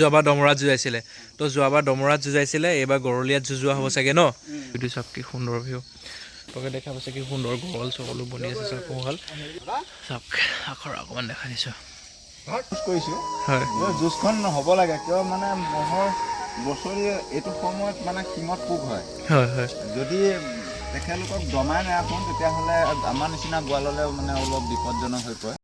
যোৱাবাৰ দমৰাত যুঁজাইছিলে। তো যোৱাবাৰ দমৰাত যুঁজাইছিলে এইবাৰ গৰলীয়াত যুঁজোৱা হ'ব চাগে ন? এইটো চাওক কি সুন্দৰ ভিউ। তোকে দেখা পাইছে কি সুন্দৰ গৰল চকলো বনি আছে চাওক কোহাল। চাওক আখৰ অকণমান দেখা দিছোঁ। কৰিছোঁ। হয়। যুঁজখন হ'ব লাগে কিয় মানে মহৰ বছৰি এইটো সময়ত মানে সীমত পোক হয়। হয় হয়। যদি তেখেতলোকক দমাই নাৰাখোঁ তেতিয়াহ'লে আমাৰ নিচিনা গোৱাললৈ মানে অলপ বিপদজনক হৈ পৰে।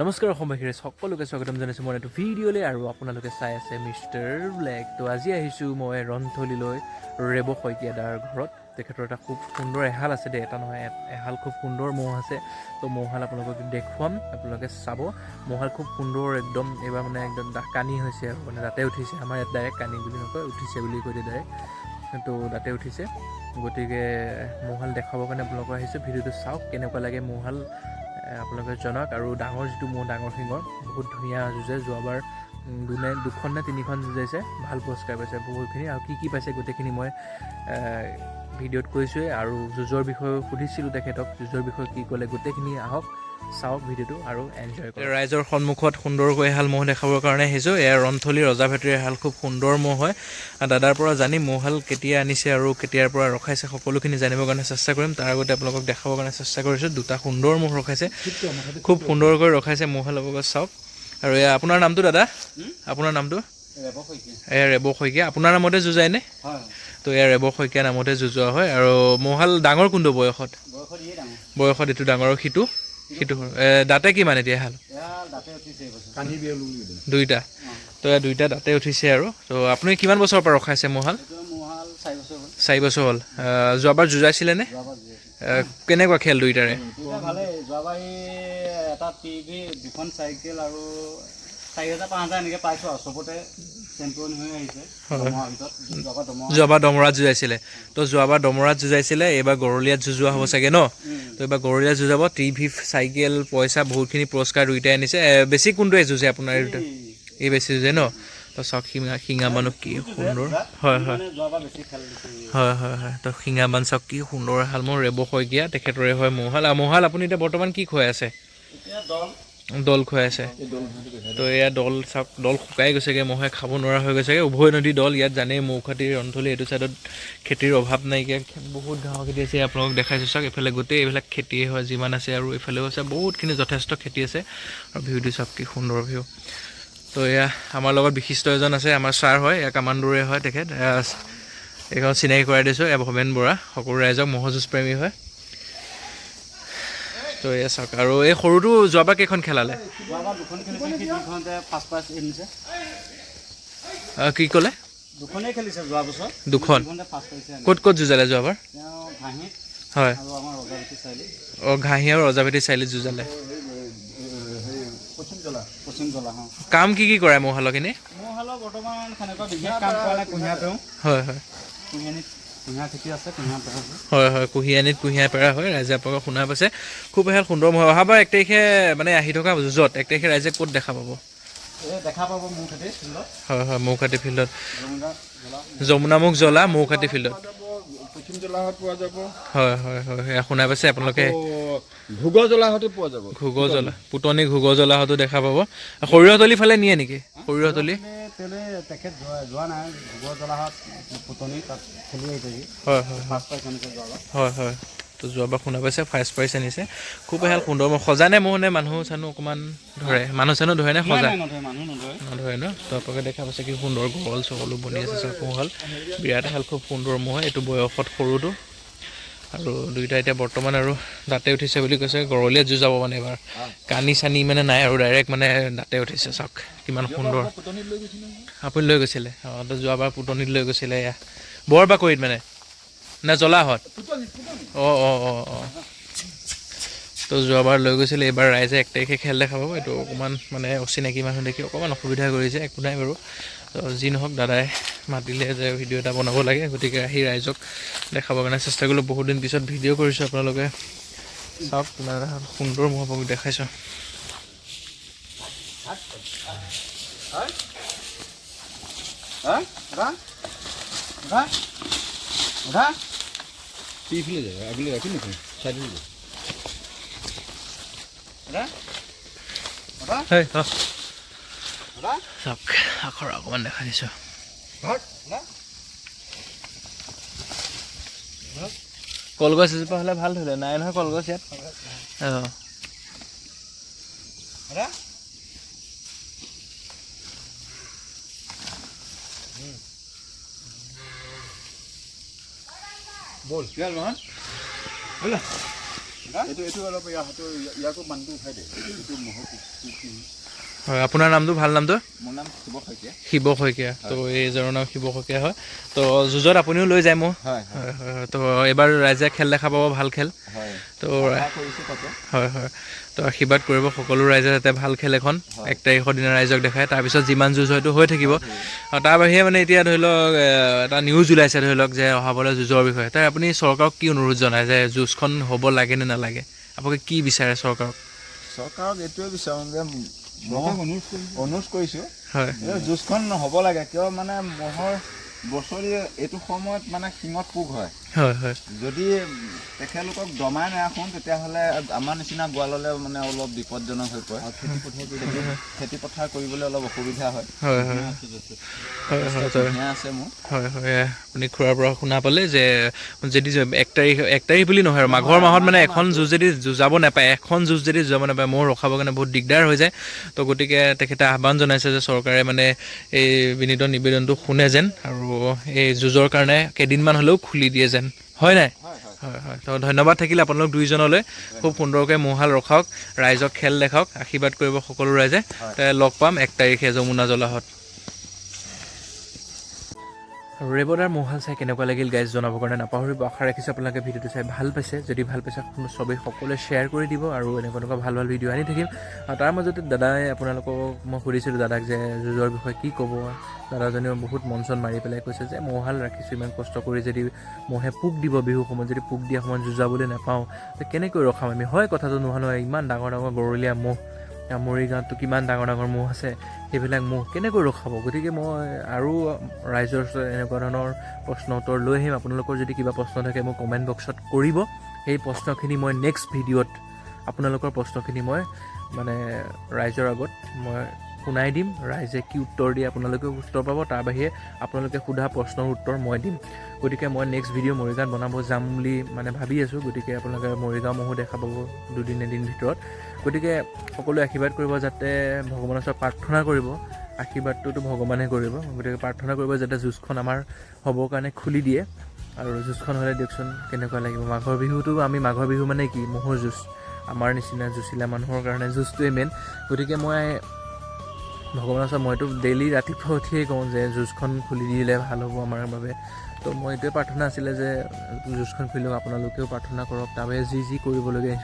নমস্কাৰ অসমবাসীৰে সকলোকে স্বাগতম জনাইছোঁ মই এইটো ভিডিঅ'লৈ আৰু আপোনালোকে চাই আছে মিষ্টাৰ ব্লেক। তো আজি আহিছোঁ মই ৰন্থলীলৈ ৰেব শইকীয়াদাৰ ঘৰত। তেখেতৰ এটা খুব সুন্দৰ এহাল আছে দেই, এটা নহয় এহাল খুব সুন্দৰ ম'হ আছে। তো ম'হাল আপোনালোকক দেখুৱাম, আপোনালোকে চাব। ম'হাল খুব সুন্দৰ একদম, এইবাৰ মানে একদম কানি হৈছে আৰু মানে দাঁতে উঠিছে। আমাৰ ইয়াত ডাইৰেক্ট কানি বুলি নকয়, উঠিছে বুলি কৈ দিয়ে ডাইৰেক্ট তো দাঁতে উঠিছে। গতিকে ম'হাল দেখাবৰ কাৰণে আপোনালোকৰ আহিছোঁ। ভিডিঅ'টো চাওক কেনেকুৱা লাগে ম'হাল আপোনালোকে জনাওক। আৰু ডাঙৰ যিটো ম'হ ডাঙৰ শিঙৰ বহুত ধুনীয়া যুঁজে। যোৱাবাৰ দুনে দুখন নে তিনিখন যুঁজাইছে ভাল পুৰস্কাৰ পাইছে বহুতখিনি আৰু কি কি পাইছে গোটেইখিনি মই ভিডিঅ'ত কৈছোঁৱেই। আৰু যুঁজৰ বিষয়ে সুধিছিলোঁ তেখেতক। যুঁজৰ বিষয়ে কি ক'লে গোটেইখিনি আহক। চাওক ভিডিঅ'টো আৰু এনজয় কৰক। ৰাইজৰ সন্মুখত সুন্দৰকৈ এহাল ম'হ দেখাবৰ কাৰণে আহিছোঁ। এয়া ৰন্থলী ৰজা ভেটিৰ এহাল খুব সুন্দৰ ম'হ হয়। দাদাৰ পৰা জানি ম'হহাল কেতিয়া আনিছে আৰু কেতিয়াৰ পৰা ৰখাইছে সকলোখিনি জানিবৰ কাৰণে চেষ্টা কৰিম। তাৰ আগতে আপোনালোকক দেখাবৰ কাৰণে চেষ্টা কৰিছোঁ। দুটা সুন্দৰ ম'হ ৰখাইছে। খুব সুন্দৰকৈ ৰখাইছে ম'হহাল লগত চাওক। আৰু এয়া আপোনাৰ নামটো দাদা? আপোনাৰ নামটো? এয়া ৰেব শইকীয়া। আপোনাৰ নামতে যুঁজায়নে তো এয়া ৰেব শইকীয়া নামতে যুঁজোৱা হয়। আৰু ম'হাল ডাঙৰ কোনটো বয়সত? বয়সত এইটো ডাঙৰ আৰু সিটো? সিটো সৰু। দাঁতে কিমান এতিয়া এহাল দুইটা। তো দুইটা দাঁতে উঠিছে আৰু। তো আপুনি কিমান বছৰৰ পৰা ৰখাইছে ম'হাল চাৰি বছৰ হ'ল। যোৱাবাৰ যুঁজাইছিলেনে কেনেকুৱা খেল দুইটাৰে? যোৱাবাৰ এটা টিভি দুখন চাইকেল আৰু চাৰি হাজাৰ পাঁচ হাজাৰ এনেকৈ পাইছোঁ আৰু চবতে চেম্পিয়ন হৈ আহিছে। দমহাৰ ভিতৰত যোৱাবাৰ দমৰাত যুঁজাইছিলে। তো যোৱাবাৰ দমৰাত যুঁজাইছিলে এইবাৰ গৰলীয়াত যুঁজোৱা হ'ব চাগে ন? তো এইবাৰ গৰলীয়াত যুঁজাব টিভি চাইকেল পইচা বহুতখিনি পুৰস্কাৰ দুইটাই আনিছে। বেছি কোনটোৱে যুঁজে আপোনাৰ এই দুটা? এই বেছি যুঁজে ন? তো চাওক শিঙা শিঙা মানুহ কি সুন্দৰ। হয় হয়। হয় হয় হয়। তো শিঙামান চাওক কি সুন্দৰ এহাল মোৰ ৰেব শইকীয়া তেখেতৰে হয় ম'হাল। ম'হাল আপুনি এতিয়া বৰ্তমান কি খুৱাই আছে? দল খুৱাই আছে। তো এয়া দল চাওক দল শুকাই গৈছেগৈ মহে খাব নোৱাৰা হৈ গৈছেগৈ। উভয় নদী দল ইয়াত জানেই মৌখাতিৰ অঞ্চলে এইটো ছাইডত খেতিৰ অভাৱ নাইকিয়া। বহুত ঘাঁহৰ খেতি আছে আপোনালোক দেখাইছোঁ চাওক এইফালে গোটেই এইবিলাক খেতিয়ে হয় যিমান আছে আৰু এইফালেও আছে বহুতখিনি যথেষ্ট খেতি আছে। আৰু ভিউটো চাওক কি সুন্দৰ ভিউ। তো এয়া আমাৰ লগত বিশিষ্ট এজন আছে আমাৰ ছাৰ হয় এয়া কামাণ্ডোৰে হয় তেখেত। এইখন চিনাকি কৰাই দিছোঁ এয়া ভৱেন বৰা সকলো ৰাইজক ম'হযুঁজ প্ৰেমী হয়। তো এয়া চাওক। আৰু এই সৰুটো যোৱাবাৰ কেইখন খেলালে? কি ক'লে? দুখন। ক'ত ক'ত যুঁজালে যোৱাবাৰ? হয়। অঁ ঘাঁহি আৰু ৰজাভেটি চাৰিআলিত যুঁজালে। কাম কি কি কৰে মহালখিনি পেওঁ হয় হয়। কুঁহিয়াৰ খেতি আছে কুঁহিয়াৰ পেওঁ আছে। হয় হয় কুঁহিয়ানীত কুঁহিয়াৰ পেৰা হয় ৰাইজে আপোনালোকক শুনা পাইছে। খুব এহাল সুন্দৰ মহ অহাবাৰ এক তাৰিখে মানে আহি থকা যুঁজত এক তাৰিখে ৰাইজে ক'ত দেখা পাব? দেখা ফিল্ডত। হয় হয় মৌখাটি ফিল্ডত। যমুনামুখ জ্বলা মৌখাটি ফিল্ডত। পশ্চিম জলাহত পোৱা যাব। হয় হয় হয় সেয়া শুনা পাইছে আপোনালোকে। ভোগ জলাহতো পোৱা যাব। ঘুগ জ্বলা পুতনি ঘুগ জ্বলাহতো দেখা পাব। সৰিয়হতলি ফালে নিয়ে নেকি? সৰিয়হতলি তেলে তেখেত যোৱা নাই। গোবৰ জলাহত পুতনি তাত খেলি আহিছে হয় হয় ফাৰ্ষ্ট প্ৰাইজ আনিছে যোৱাবাৰ। হয় হয়। তো যোৱাবাৰ শুনা পাইছে ফাৰ্ষ্ট প্ৰাইজ আনিছে। খুব এহাল সুন্দৰ মহ সজানে মহ নে মানুহ চানুহ অকণমান ধৰে। মানুহ চানুহ ধৰে নে সজা? নধৰে মানুহ নধৰে। নধৰে ন? তো আপোনালোকে দেখা পাইছে কি সুন্দৰ গৰল চকলো বনি আছে চব মহল বিৰাট এহাল খুব সুন্দৰ মহ। হয়। এইটো বয়সত সৰুটো। আৰু দুইটা এতিয়া বৰ্তমান আৰু দাঁতে উঠিছে বুলি কৈছে। গৰলীয়া যুঁজাব মানে এবাৰ কানি চানি মানে নাই আৰু ডাইৰেক্ট মানে দাঁতে উঠিছে চাওক কিমান সুন্দৰ। আপুনি লৈ গৈছিলে অঁ তো যোৱাবাৰ পুতনিত লৈ গৈছিলে এয়া। বৰবাকৰিত মানে। নে জ্বলাহত অঁ অঁ অঁ অঁ। তো যোৱাবাৰ লৈ গৈছিলে এইবাৰ ৰাইজে এক তাৰিখে খেল দেখাব। এইটো অকণমান মানে অচিনাকি মানুহ দেখি অকণমান অসুবিধা কৰিছে একো নাই বাৰু। তো যি নহওক দাদাই মাতিলে যে ভিডিঅ' এটা বনাব লাগে। গতিকে আহি ৰাইজক দেখাবৰ কাৰণে চেষ্টা কৰিলোঁ। বহুত দিন পিছত ভিডিঅ' কৰিছোঁ আপোনালোকে। চাওক কিমান সুন্দৰ মহাপক দেখাইছোঁ। হা উঠা উঠা উঠা। এইফালে যায় আগলৈ ৰাখি নেকি চাইডলৈ যায় দাদা দাদা হেই হ। দাদা চাওক আখৰ অকণমান দেখাই দিছোঁ কলগছ এজোপা হ'লে ভাল ধৰিলে নাই নহয় কলগছ ইয়াত অঁ ব'ল এইটো এইটো অলপ ইয়াৰ হাতৰ ইয়াকো মানুহটো উঠাই দে এইটো মহৰ হয় আপোনাৰ নামটো ভাল নামটো? মোৰ নাম শিৱ শইকীয়া। শিৱ শইকীয়া। তো এইজনৰ নাম শিৱ শইকীয়া হয়। তো যুঁজত আপুনিও লৈ যায় মোক হয় হয়। তো এইবাৰ ৰাইজে খেল দেখা পাব ভাল খেল। হয়। তো হয় হয়। তো আশীৰ্বাদ কৰিব সকলো ৰাইজে যাতে ভাল খেল এখন এক তাৰিখৰ দিনা ৰাইজক দেখায়। তাৰপিছত যিমান যুঁজ হয়তো হৈ থাকিব। আৰু তাৰ বাহিৰে মানে এতিয়া ধৰি লওক এটা নিউজ ওলাইছে ধৰি লওক যে অহাবলৈ যুঁজৰ বিষয়ে। তাই আপুনি চৰকাৰক কি অনুৰোধ জনায় যে যুঁজখন হ'ব লাগে নে নালাগে? আপোনালোকে কি বিচাৰে চৰকাৰক? চৰকাৰক এইটোৱে বিচাৰোঁ যে অনুৰোধ কৰিছোঁ যুঁজখন হ'ব লাগে কিয় মানে মহৰ বছৰি এইটো সময়ত মানে শিঙত পোক হয়। হয় হয়। যদি তেখেতলোকক দমাই নাৰাখোঁ তেতিয়াহ'লে আমাৰ নিচিনা গোৱাললৈ মানে অলপ বিপদজনক হৈ পৰে। খেতি পথাৰ খেতি পথাৰ কৰিবলৈ অলপ অসুবিধা হয়। হয় হয়। হয় হয় হয়। আছে মোৰ। হয় হয়। আপুনি খুৰাৰ পৰা শুনা পালে যে যদি এক তাৰিখ এক তাৰিখ বুলি নহয় আৰু মাঘৰ মাহত মানে এখন যুঁজ যদি যুঁজাব নাপায় এখন যুঁজ যদি যুঁজাব নাপায় মোৰ ৰখাবৰ কাৰণে বহুত দিগদাৰ হৈ যায়। তো গতিকে তেখেতে আহ্বান জনাইছে যে চৰকাৰে মানে এই বিনীত নিবেদনটো শুনে যেন আৰু এই যুঁজৰ কাৰণে কেইদিনমান হ'লেও খুলি দিয়ে যেন। হয় নাই? হয় হয়। তো ধন্যবাদ থাকিল আপোনালোক দুইজনলৈ। খুব সুন্দৰকৈ মহাল ৰখাওক ৰাইজক খেল দেখাওক আশীৰ্বাদ কৰিব সকলো ৰাইজে। লগ পাম এক তাৰিখে যমুনা জলাহত। ৰেবদাৰ মহাল চাই কেনেকুৱা লাগিল গাইজ জনাবৰ কাৰণে নাপাহৰিব। আশা ৰাখিছোঁ আপোনালোকে ভিডিঅ'টো চাই ভালো পাইছে। যদি ভালো পাইছে চবেই সকলোৱে শ্বেয়াৰ কৰি দিব আৰু এনেকুৱা এনেকুৱা ভালো ভালো ভিডিঅ' আনি থাকিম। আৰু তাৰ মাজতে দাদাই আপোনালোকক মই সুধিছিলোঁ দাদাক যে, যুঁজৰ বিষয়ে কি ক'ব? দাদাজনেও বহুত মন চন মাৰি পেলাই কৈছে যে মহাল ৰাখিছোঁ ইমান কষ্ট কৰি যদি মহে পোক দিব বিহু সময়ত, যদি পোক দিয়া সময়ত যুঁজাবলৈ নাপাওঁ কেনেকৈ ৰখাম আমি? হয়, কথাটো নোহোৱা নহয়, ইমান ডাঙৰ ডাঙৰ গৰলীয়া মহ। মৰিগাঁৱততো কিমান ডাঙৰ ডাঙৰ মহ আছে সেইবিলাক মহ কেনেকৈ ৰখাব? গতিকে মই আৰু ৰাইজৰ ওচৰত এনেকুৱা ধৰণৰ প্ৰশ্ন উত্তৰ লৈ আহিম। আপোনালোকৰ যদি কিবা প্ৰশ্ন থাকে মোক কমেণ্ট বক্সত কৰিব। সেই প্ৰশ্নখিনি মই নেক্সট ভিডিঅ'ত আপোনালোকৰ প্ৰশ্নখিনি মই মানে ৰাইজৰ আগত মই শুনাই দিম, ৰাইজে কি উত্তৰ দিয়ে আপোনালোকেও উত্তৰ পাব, তাৰ বাহিৰে আপোনালোকে সোধা প্ৰশ্নৰ উত্তৰ মই দিম। গতিকে মই নেক্সট ভিডিঅ' মৰিগাঁৱত বনাব যাম বুলি মানে ভাবি আছোঁ, গতিকে আপোনালোকে মৰিগাঁও মহো দেখা পাব দুদিন এদিন ভিতৰত। গতিকে সকলোৱে আশীৰ্বাদ কৰিব যাতে ভগৱানৰ ওচৰত প্ৰাৰ্থনা কৰিব, আশীৰ্বাদটোতো ভগৱানে কৰিব, গতিকে প্ৰাৰ্থনা কৰিব যাতে যুঁজখন আমাৰ হ'বৰ কাৰণে খুলি দিয়ে। আৰু যুঁজখন হ'লে দিয়কচোন, কেনেকুৱা লাগিব? মাঘৰ বিহুটো আমি, মাঘৰ বিহু মানে কি? ম'হৰ যুঁজ। আমাৰ নিচিনা যুঁচিলা মানুহৰ কাৰণে যুঁজটোৱে মেইন গতিকে মই ভগৱানৰ ওচৰত মইতো ডেইলি ৰাতিপুৱা উঠিয়েই কওঁ যে যুঁজখন খুলি দিলে ভাল হ'ব আমাৰ বাবে। তো মই এইটোৱে প্ৰাৰ্থনা আছিলে যে যুঁজখন খুলি লওক আপোনালোকেও প্ৰাৰ্থনা কৰক। তাৰ বাহিৰে যি যি কৰিবলগীয়া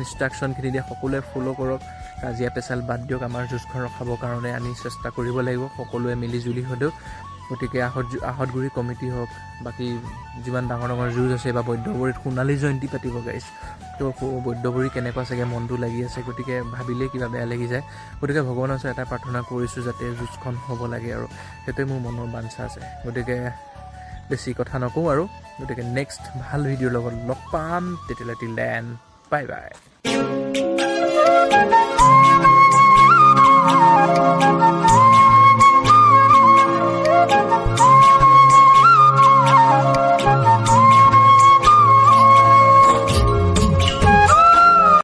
ইনষ্ট্ৰাকশ্যনখিনি দিয়ে সকলোৱে ফ'ল' কৰক। কাজিয়া পেচাল বাদ দিয়ক আমাৰ যুঁজখন ৰখাবৰ কাৰণে আমি চেষ্টা কৰিব লাগিব। সকলোৱে মিলি জুলি হ'লেও গতিকে আহত আহতগুৰি কমিটি হওক বাকী যিমান ডাঙৰ ডাঙৰ যুঁজ আছে বা বৈদ্যগুৰিত সোণালী জয়ন্তী পাতিব গাইছ তো বৈদ্যগুৰি কেনেকুৱা চাগে মনটো লাগি আছে গতিকে ভাবিলেই কিবা বেয়া লাগি যায়। গতিকে ভগৱানৰ ওচৰত এটা প্ৰাৰ্থনা কৰিছোঁ যাতে যুঁজখন হ'ব লাগে আৰু সেইটোৱে মোৰ মনৰ বাঞ্ছা আছে। গতিকে বেছি কথা নকওঁ আৰু গতিকে নেক্সট ভাল ভিডিঅ'ৰ লগত লগ পাম। তেতিয়ালৈ টিল দেন বাই বাই